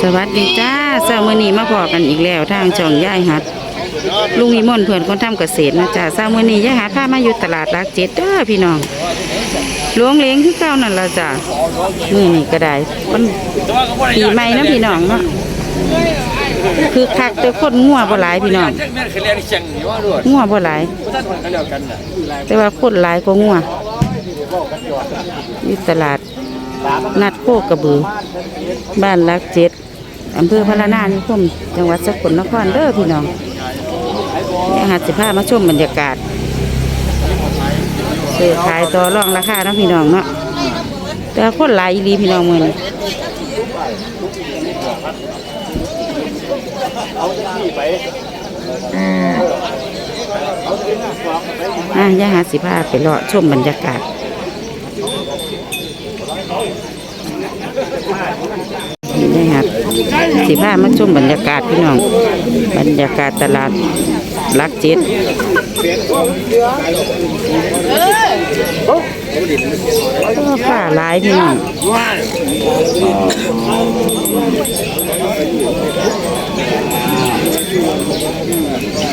สวัสดีจ้าเช้ามื้อนี้มาพอกันอีกแล้วทางช่องย่ายหัด ลุงอีมอนเพื่อนคนทำเกษตรนะจ้าเช้ามื้อนี้ย่ายหัดพามาอยู่ตลาดรักเจ็ดเด้อพี่น้องหลวงเลี้ยงคือเก่านั่นละจ้ามื้อนี้ก็ได้มันปีใหม่นะพี่น้องเนาะคือคักแต่คนงัวบ่หลายพี่น้องแม่นเคยเรียนเชียงนี่ว่าด้วยงัวบ่หลายท่านก็แล้วกันน่ะแต่ว่าคนหลายกว่างัวอยู่ตลาด นัดโคกระบือ บ้านรักเจ็ดอำเภอพะละนานิคมจังหวัดสกลนครเด้อพี่น้องเนี่ยหาสิพามาชมบรรยากาศซื้อขายต่อรองราคาเนาะพี่น้องเนาะแต่คนหลายอีลีพี่น้องมือนอะย่าหาสิพาไปเลาะชมบรรยากาศ นี่นะครับ สีผ้ามาชุ่มบรรยากาศพี่น้อง บรรยากาศตลาดรักจิตผ้าลายพี่น้อง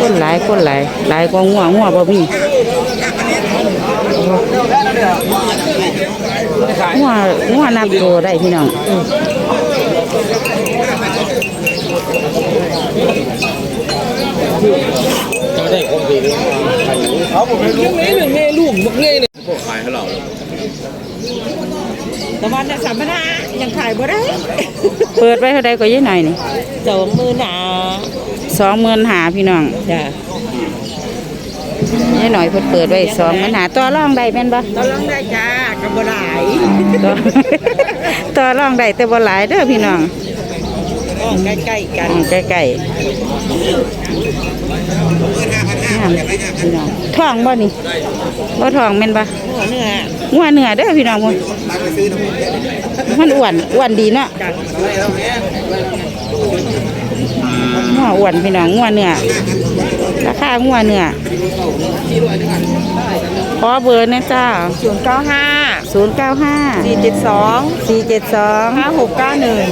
คนหลายคนหลายหลายกว่างัวงัวบ่มีงัวงัวนับตัวได้พี่น้องก็ได้คงดีเขาบอกให้ลูกนี่แม่ลูกบักเล่เนี่ยพว กขายให้เราแต่วันน่ะสัมมนายังขายบ่ได้เปิดไว้เท่าใดก็ยี่หน่อยนี่สองมือหนาสองหมื่นหาพี่น้องจ้ะยี่หน่อยเพิ่นเปิดไว้สองหมื่นหาต่อรองได้แม่นบ่ตอนลองได้จ้ากับบ่หลาย ต่อ ต่อรองได้แต่บ่หลายเด้อพี่น้องก็ ใกล้ๆกันอืมใกล้ๆงามพี่น้องท้องบ่นี่บ่ท้องแม่นบ่หัวเนื้องัวเนื้อเด้อพี่น้องพุ่นมันอ้วนอ้วนดีเนาะจ้ะงัวอ้วนพี่น้องงัวเนื้อราคางัวเนื้อขอเบอร์นะจ้า ศูนย์เก้าห้า095สี่เจ็ดสอง472ห้าหกเก้าหนึ่ง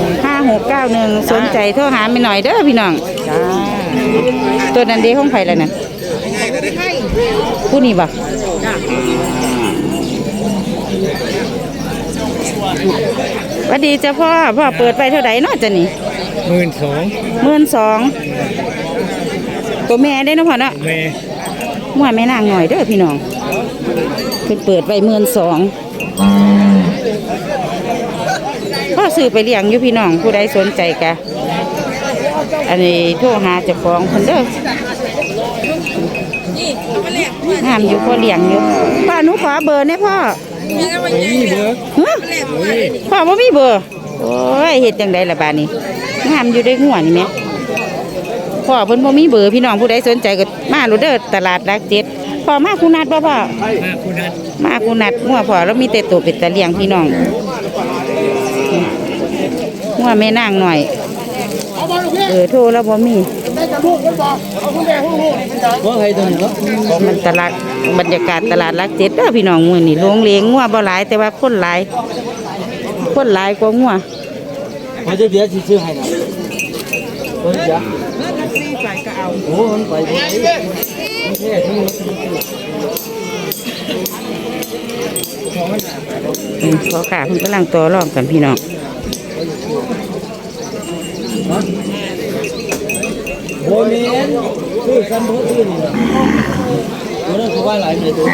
5691สนใจโทรหาไม่หน่อยเด้อพี่น้องจ้าตัวนั้นเด้ของไผแล้วน่ะผู้นี้บ่จ้ะหวัสดีจ้าพ่อ พ่อเปิดไปเท่าไหร่เนาะจ้ะนี่หมื่นสองหมื่นสองตัวแม่ได้เนาะพ่อเนาะแม่มั่วแม่นางหน่อยเด้อพี่น้องเพิ่นเปิดไว้หมื่นสอง พ่อซื้อไปเลี้ยงอยู่พี่น้องผู้ใดสนใจกะอันนี้โทรหาเจ้าของเพิ่นเด้องามอยู่พ่อเลี้ยงอยู่พ่อหนูขอเบอร์ได้พ่อนี่เด้อฮะพ่อบ่มีเบอร์โอ้ยเฮ็ดจังไดล่ะบาดนี้งามอยู่ได้งัวนี่แหม่พ่อเพิ่นบ่มีเบอร์พี่น้องผู้ใดสนใจก็มาโลดเด้อตลาดรักเจ็ด พ่อมาคุณนัดบ่พ่อมาคุณนัทมาคุณนัดงัวพ่อแล้วมีแต่ตัวเป็ดตะเลียงพี่น้องงัวแม่นางหน่อยเออโทรแล้วบ่มีว่าใครตัวนี้เนาะมันตลาดบรรยากาศตลาดรักเจ็ดเด้อพี่น้องมื้อนี้โรงเลี้ยงงัวบ่หลาย แต่ว่าคนหลาย คนหลายกว่างัวเขาจะเดี๋ยวสิซื้อให้นะเฮ้ยจ้ะซีไปก็เอาโอ้มันไป บ่อขอขาเพิ่นกำลังต่อรองกันพี่น้องโบเมนซื้อกันบ่ซื้อนี่นะบ่ได้เขาว่าหลายเมตัว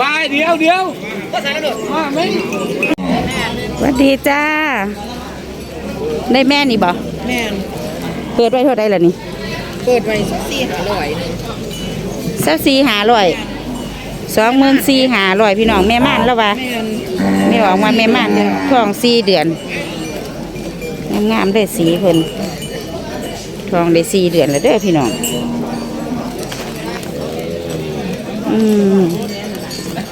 วายเดียวเดียวก็ใส่แล้วมาไม่สวัสดีจ้า ได้แม่นี่บ่แม่เปิดไว้เท่าใดล่ะนี่ เปิดไว้สี่หาร้อย หนึ่งสักสี่หาร้อยสองหมื่นสี่หาร้อยพี่น้องแม่ม่านแล้วว่าแม่ออกมาแม่ม่านท้องสี่เดือนงามๆได้สีเพิ่นทองได้สี่เดือนแล้วเด้อพี่น้องอืมอะ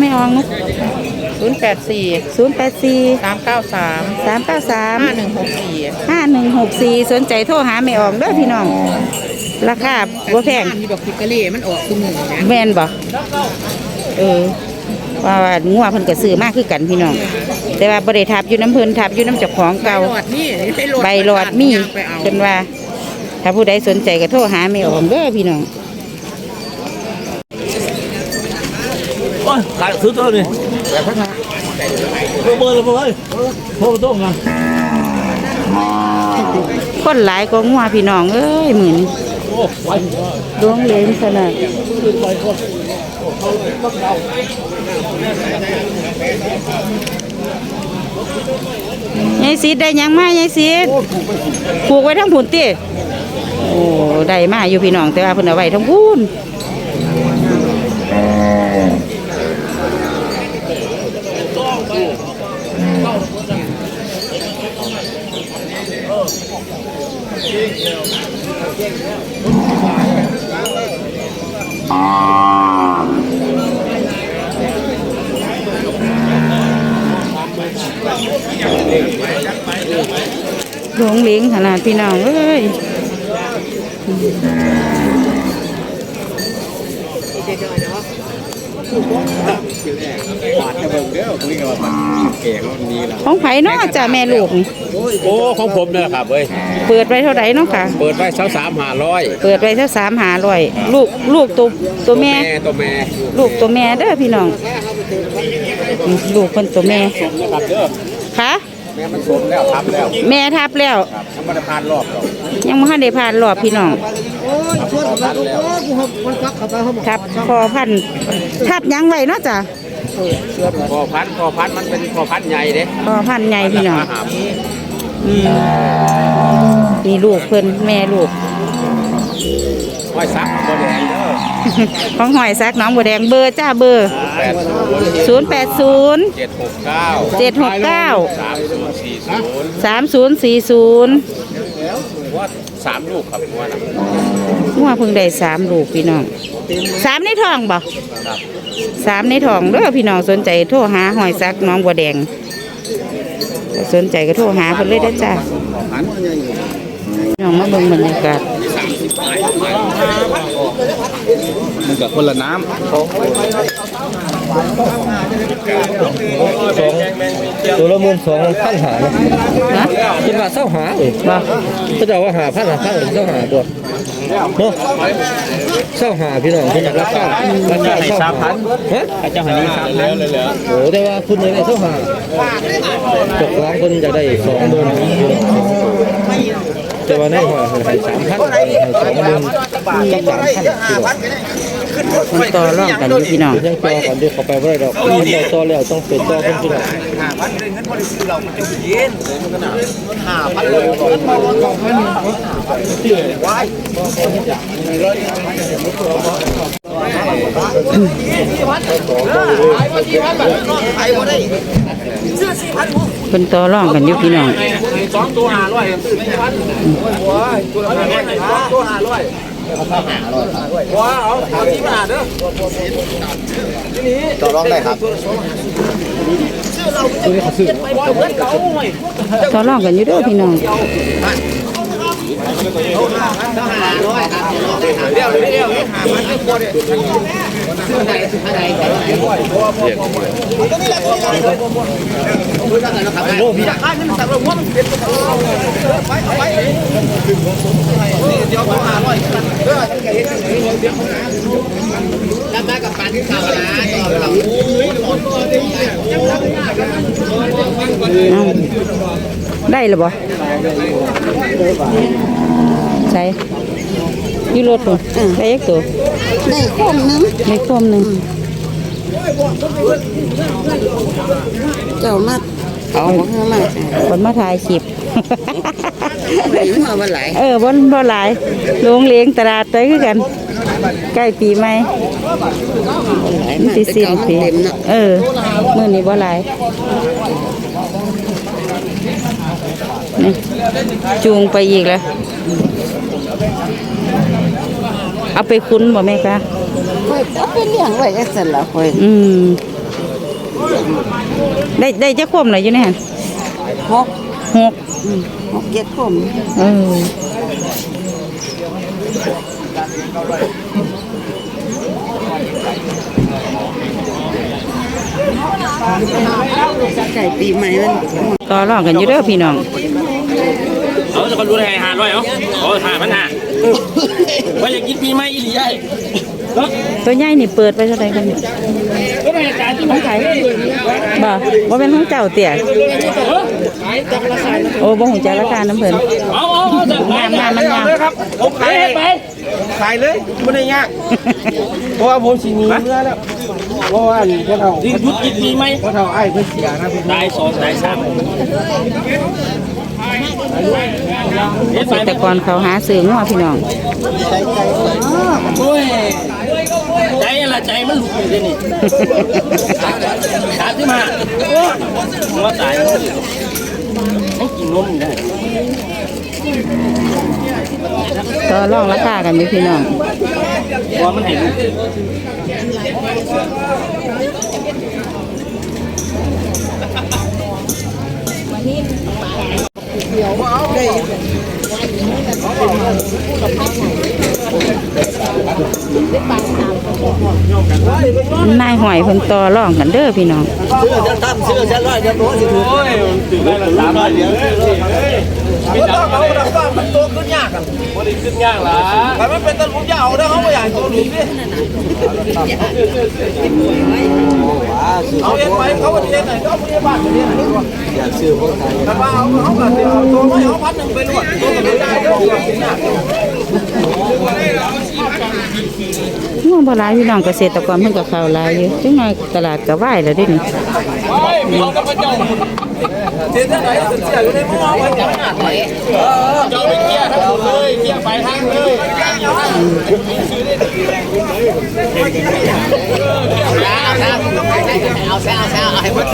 ไม่ออกนุกศูนย์แปดสี่ศูนย์แปดสี่สามเก้าสามสามเก้าสามห้าหนึ่งหกสี่ห้าหนึ่งหกสี่สนใจโทรหาไม่ออกเด้อพี่น้อง ราคาบ่แพงมีดอกพิกาเล่มันออกคือหนึ่งนะแม่นบ่เออว่าว่างัวเพิ่นก็ซื้อมากคือกันพี่น้อง แต่ว่าบ่ได้ทับอยู่น้ำเพิ่นทับอยู่น้ำเจ้าของเก่าหลอดนี่ใช้ใบหลอดมีไปเอาเพิ่นว่า ถ้าผู้ใดสนใจก็โทรหาไม่ออกเด้อพี่น้อง อ้ยขายซื้อตัวนี้เบอร์เบอร์เลยเบอร์เลยโทรมาต้องกันคนหลายก็งัวพี่น้องเอ้ยหมื่นโอ้ไวดวงเหลนขนาดยายสีดได้ยังมายายสีดผูกไว้ทั้งผุนติโอ้ได้มาอยู่พี่น้องแต่ว่าเพิ่นเอาไว้ทั้งพูน เหลงขนาดพี่น้องเอ้ยของไผเนาะจ้าแม่ลูกนี่โอ้ของผมเนี่ยครับเว้ยเปิดไว้เท่าไหร่เนาะค่ะ เปิดไว้เช้าสามหาร้อยเปิดไว้เท่าสามหาร้อยลูกลูกตัวตัวแม่ตัวแม่ ลูกตัวแม่เด้อพี่น้องอืมลูกคนตัวแม่นะครับเด้อค่ะแม่มันสมแล้วทำแล้วแม่ทับแล้ว ครับยังไม่ได้ผ่านรอบหรอกยังไม่ทันได้ผ่านรอบพี่น้องผ่านแล้วทับคอพันธุ์ทับยังไว้เนาะจ้ะพอพันพอพันมันเป็นพอพันใหญ่เด้คอพันธุ์ใหญ่พี่น้องมาหาอืมมีลูกเพิ่นแม่ลูก ห้อยซักบ่แดงเด้อของหอยซักน้องบัวแดงเบอร์จ้าเบอร์ แปดศูนย์แปดศูนย์เจ็ดหกเก้าเจ็ดหกเก้าสามศูนย์สี่ศูนย์สามศูนย์สี่ศูนย์ว่าสามลูกครับว่านะงัวเพิ่งได้สามลูกพี่น้องสามในท้องบ่ครับสามในท้องเด้อพี่น้องสนใจโทรหาหอยซักน้องบัวแดงสนใจก็โทรหาเพิ่นเลยเด้อจ้าพอพันพี่น้องมาเบิ่งบรรยากาศ มันกับคนละน้ตัวละหมื่นสองพันหาเนาะนะคิดว่าเศร้าหาเลยบ่ก็จะว่าหาพันหาพันเศร้าหาตัวเนาะเศร้าหาพี่น้องคุณอยากรับข้าวราคาเศร้าหาฮะำเจ้าหันนี้สามพันเลยเหรอโอ้แต่ว่าคุณยังได้เศร้าหาตกล้างคนจะได้สองหมื่นแต่ว่าในหอยให้สามพันให้สองหมื่น กับสานพี่น้องคนต่อรองกันอยู่พี่น้องยังต่อก่อนเดี๋ยวเขาไปไม่ได้ดอกเราต่อแล้วต้องเป็นต่อเป็นพี่น้องคนต่อร่องกันอยู่พี่น้องสองตัวห้าร้อยซื้อไม่พันตัวละห้าร้อย สองตัวห้าร้อยว้าเอาเอาที่มาเด้อต่อรองได้ครับต่อรองกันอยู่เด้อพี่น้องเอาได้ห รือบ่ ใช่อยูรถตัวได้ยักตัวได้คมหนึงได้คมหนึ่งเจ้ามาเอาของเฮามาจ้ะคนมาถ่ายคลิปไม่รู้ว่าหลายเออบ่บ่หลายโรงเลี้ยงตลาดไปคือกัน ใกล้ปีใหม่หลายมันมากสิแต่สิ้นเก่ามันปีเต็มเนาะเออมื้อนี้บ่หลายนี่จูงไปอีกแล้ว เอาไปคุ้นบ่แม่คะค่อยเอาไปเลี้ยงไว้จังซั่นล่ะค่อยอืมได้ได้จะควมเลยอยู่ในหันหกหกหกเจ็ดผมเออไก่ปีใหม่มันต่อรองกันอยู่เด้อพี่น้อง เอาจะคนรู้ได้ไงหาร้อยเอาเอาหาพันหาว่าอยากกินปีใหม่อีหลีใหญ่ตัวใหญ่นี่เปิดไปเท่าไหร่กันเนี่ยก็ไม่จ่ายที่มันขายบ่ว่าเป็นของเจ้าเตี่ยโอ้บ่หูจักราคาน้ำเพิ่นเอาเอาเอาจะขายงามๆมันงามเลยครับผมขายไปขายเลยไม่ได้ยากเพราะว่าผมสิมีเมื่อแล้วเพราะว่าพวกเราที่ยุดกินปีใหม่พวกเราไอ้เพื่อนเสียนะตายสองตายสาม เกษตรกรเขาหาซื้องัวพี่น้องโอ้ยใจอะไรใจมันหลุดอยู่ที่นี่ขาดที่มาโอ้หัวตายไม่กินนมได้ต่อรองราคากันอยู่พี่น้องหัวมันเห็น เดี๋ยวได้นายหอยเพิ่นต่อรองกันเด้อพี่น้องซื้อจะตั้มซื้อจะร้อยจะโน้สิถูกโอ้ยตื่นได้ละสามร้อยเดียวไม่ต้องเอาดักว่ามันโตขึ้นยากอะมันขึ้นยากล่ะแต่มันเป็นต้นผมจะเอาได้เขาไม่อยากตัวหลุมดิเอาเองไปเขาว่าเรียนไหนก็เอาเรียนบ้านเรียนไหนอยากซื้อพวกไทยแต่ว่าเขาเขาแบบเอาตัวไม่เขาพันหนึ่งไปลวดตัวไม่ได้เดี๋ยวขึ้นย ง่วบ่หลายพี่น้องเกษตรกรเพิ่นก็เข้าหลายอยู่จังหน่อยตลาดก็ว่ายแล้วเด้นี่เจ้าเสียที่ไหนเสียอยู่ในมือเอาไว้จับหนักเลยเจ้าไปเกี่ยทั้งหมดเลยเกี่ยไปทางเลย เอาซะเอาซะเอาให้หมด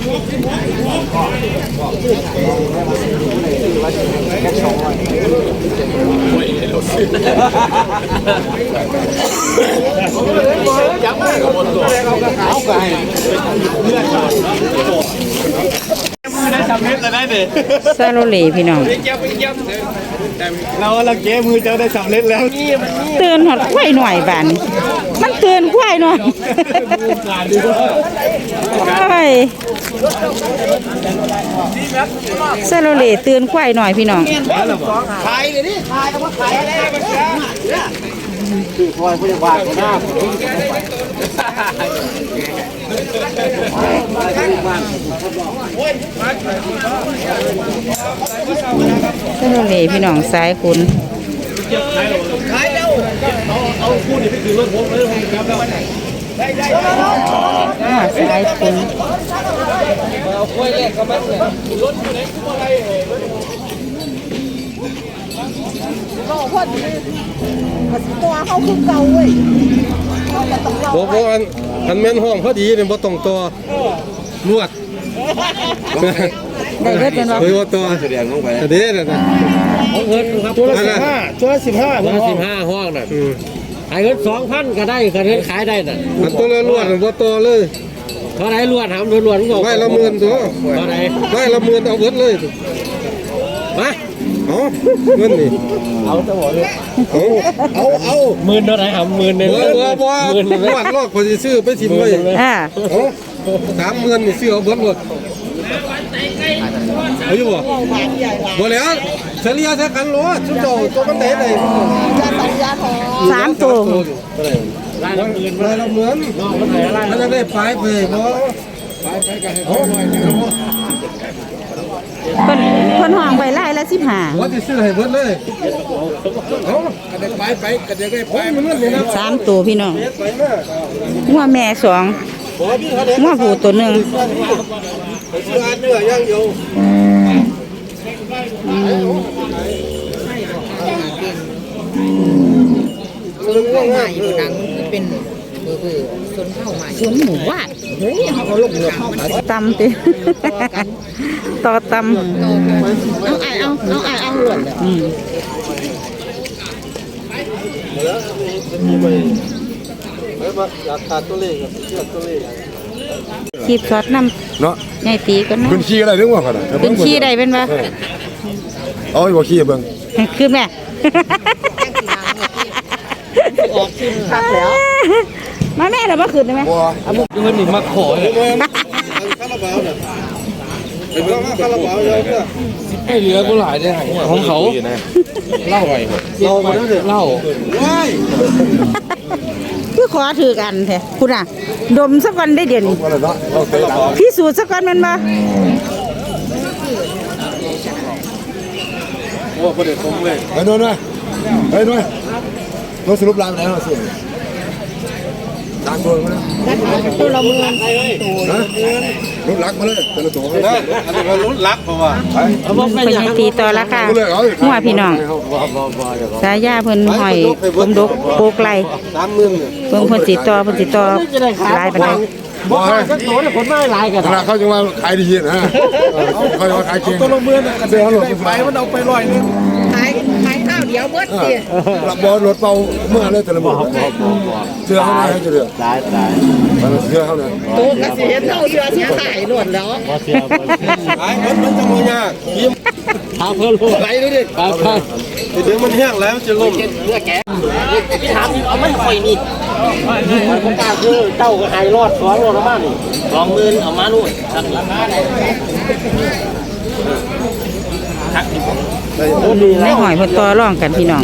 ซาหมดซะเพราะอะไรนี่เช้าเท่าไหร่เช้าเป็นยังไงอะซาโลเลพี่น้อง เราเราเก๋มือเจ้าได้สำเร็จแล้วนี่เตือนหอดควายหน่อยบานมันเตือนควายหน่อยโอ้ยซาโลเลเตือนควายหน่อยพี่น้องขายเลยนี่ขายก็มาขายอะไรกันจ้าคือคอยพยาบาลหน้าผมซา โลเลพี่น้องสายคุณขายแล้วเอาเอาคู่นี่ไปถือรถผมเลยผมครับแล้วอ่าสายคุณเอาคุยแรกกับมันเลยรถอยู่ไหนคู่อะไรบอกว่าอันอันแม่นห้องพอดีเนี่ยบ่ต้องตัวลวด ได้เบิดเป็นว่าเฮ้ยว่าตัวแสดงลงไปเด้น่ะนะตัวละสิบห้าตัวละสิบห้าตัวสิบห้าห้องน่ะอืมขายเงินสองพันก็ได้ก็เงินขายได้น่ะอันตัวละลวดน่ะบ่ตัวเลยเท่าไหรลวดถามลวดลวดมึงบอกไล่ละหมื่นตัวเท่าไหรไล่ละหมื่นเอาเบิดเลยมาเอาเงินนี่เอาจะบอกเลยเอาเอาเอาหมื่นเท่าไหรหำหมื่นหนึ่งบ่บ่บ่หมื่นหนึ่งลวดลอกพอสิซื้อไปทิมไว้อ่าเอา สามหมื่นนี่ซื้อเอาเบิดหมดเอาอยู่บ่บ่แล้วเฉลี่ยซะกันโลดชุดโตตัวมันได้ได้สามตัวไล่ละหมื่นไล่ละหมื่นมันจะได้ปลายไปบ่ปลายไปกันให้เขาหน่อยนึงเพิ่นเพิ่นห้องไว้ไล่ละสิบห้าว่าจะซื้อให้เบิดเลยเอากระเด็กไปไปกระเด็กไปมันนั่นเลยนะสามตัวพี่น้องงัวแม่สอง งัวผู้ตัวหนึ่งซื้ออันเนื้อย่างเดียวส่วนเข้าใหม่อยู่ดังคือเป็นเออส่วนเข้าใหม่ส่วนหมู่บ้านเฮ้ยเขาก็ลงเรือเข้ามาตำติต่อตเอาไอเอาเอาไอเอาหล่นเลยำอืมอยากขาดตัวเลขกับเชือกตัวเลขขีบซอสน้เนาะำใหญ่ตีกันเนาะขึ้นขี้อะไรเรื่องว่ากันเป็นขี้ได้เป็นปะเอาไอ้บ่ขี้เบิ่งคือแม่ ออกขึ้นคักแล้ว มาแม่เรามาขึ้นได้ไหมบ่เงินนี่มาขอเลยคาราบาวน่ะไอ้เบิ่งคาราบาวเยอะเพื่อไม่เหลือกูหลายได้ของเขา เล่าไปเล่าไปเล่าว้ายคือ ขอถือกันแท้คุณอะ ดมสักวันได้เดี๋ยวนี้ว่าแล้วเนาะเอาไปตามพิสูจน์สักวันมันมาโอ้ประเด็นคงเลยไปโน่นด้วยไปโน่นเราสรุปรางแล้วสิ ตามตัวมาแล้วตัวละมือฮะรถลักมาเลยแต่ละตัวนะอันนี้ก็ลุ้นรักเพราะว่าเป็นไงตีต่อราคาหัวพี่น้องสายาเพิ่นหอยผมดกโปกไหลสามหมื่นเนี่ยเพิ่งเพิ่นสิต่อเพิ่นสิต่อหลายปานใดบ่ให้ก็โตแต่คนไม่หลายกันขนาดเขาจะว่าขายดีนะเขาจะว่าขายเก่งตัวละหมื่นกระเด็นได้ไปมันเอาไปร้อยนึง เดียวเบิดสิรับบอลรถเป่าเมื่อเลยแต่ละหมดเสื้อเขาให้จะเดือดตายตายเสื้อเขาเนี่ยตัวกระเสียเท่าเรือสิขายหล่นแล้วไอ้มันมันจะมายากยิ้มถามเพื่อนลูกไหลดูดิไปไปเดี๋ยวมันแห้งแล้วจะล่มถามเอาไม่ค่อยนี่ผมกล้าคือเจ้าหายรอดสองรอดมานี่สองหมื่นเอามานู่นสักราคาได้ ในหอยพนต่อร่องกันพี่น้อง